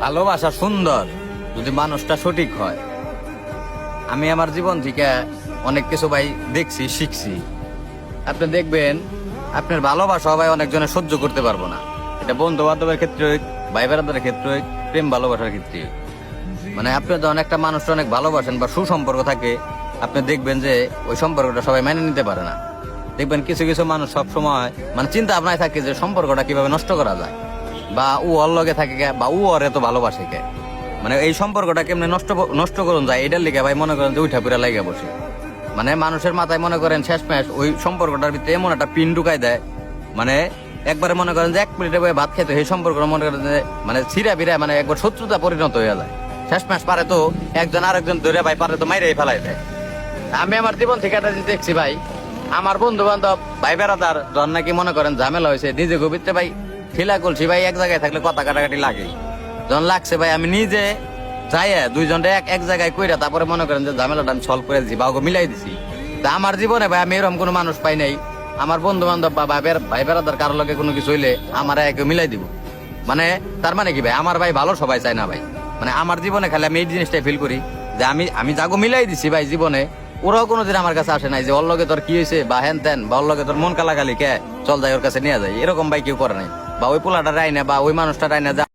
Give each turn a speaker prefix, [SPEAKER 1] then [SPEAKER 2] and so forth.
[SPEAKER 1] ভালোবাসা সুন্দর যদি মানুষটা সঠিক হয়। আমি আমার জীবন থেকে অনেক কিছু ভাই দেখছি, শিখছি। আপনি দেখবেন, আপনার ভালোবাসা ভাই অনেকজনে সহ্য করতে পারব না। এটা বন্ধু বান্ধবের ক্ষেত্রে হোক, ভাই বেড়াদের ক্ষেত্রে হোক, প্রেম ভালোবাসার ক্ষেত্রে হোক। মানে আপনি যখন একটা মানুষটা অনেক ভালোবাসেন বা সুসম্পর্ক থাকে, আপনি দেখবেন যে ওই সম্পর্কটা সবাই মেনে নিতে পারে না। দেখবেন কিছু কিছু মানুষ সব সময় মানে চিন্তা ভাবনায় থাকে যে সম্পর্কটা কীভাবে নষ্ট করা যায়। বা ও ওর লগে থাকে কে, বা ও ওর এত ভালোবাসে কে? মানে এই সম্পর্কটা কেমনে নষ্ট নষ্ট করুন যায় এটার লিগে ভাই মনে করেন যে উঠা পুরা লাগে বসে। মানে মানুষের মাথায় মনে করেন শেষ ম্যাশ ওই সম্পর্কটার ভিতরে এমন একটা পিন ঢুকাই দেয়। মানে একবারে মনে করেন যে এক মিনিটে বয়ে ভাত খেতে সেই সম্পর্ক মনে করেন যে মানে ছিঁড়া বিরা মানে একবার শত্রুতা পরিণত হয়ে যায়। শেষ ম্যাশ পারে তো একজন আরেকজন ধরে ভাই পারে তো মাইরে ফেলাই দেয়। আমি আমার জীবন থেকে একটা দেখছি ভাই আমার বন্ধু বান্ধব ভাই বেড়াদার জন নাকি মনে করেন ঝামেলা হয়েছে নিজে গভীরতে ভাই ঠিলা করছি ভাই, এক জায়গায় থাকলে কথা কাটাকাটি লাগে যখন লাগছে ভাই, আমি নিজে যাই দুইজনটা এক এক জায়গায় কইরা তারপরে মনে করেন যে ঝামেলাটা আমি সলভ করে দিছি বা ওকে মিলাই দিছি। তা আমার জীবনে ভাই, আমি এরকম কোনো মানুষ পাই নাই। আমার বন্ধু বান্ধব বা ভাই বেড়াদার কারোর লগে কোনো কিছু হইলে আমার একে মিলাই দিব। মানে তার মানে কি ভাই, আমার ভাই ভালো সবাই চায় না ভাই। মানে আমার জীবনে খালি আমি এই জিনিসটাই ফিল করি যে আমি আমি যাগো মিলাই দিছি ভাই জীবনে। ওরাও কোনোদিন আমার কাছে আসে নাই যে, ওর লগে তোর কি হয়েছে বা হ্যান ত্যান বা ওর লগে তোর মন কালাকালি কে? চল যাই ওর কাছে, নিয়ে যাই। এরকম ভাই কেউ করে নাই। বা ওই পোলাটা রায় না বা ওই মানুষটা রায় না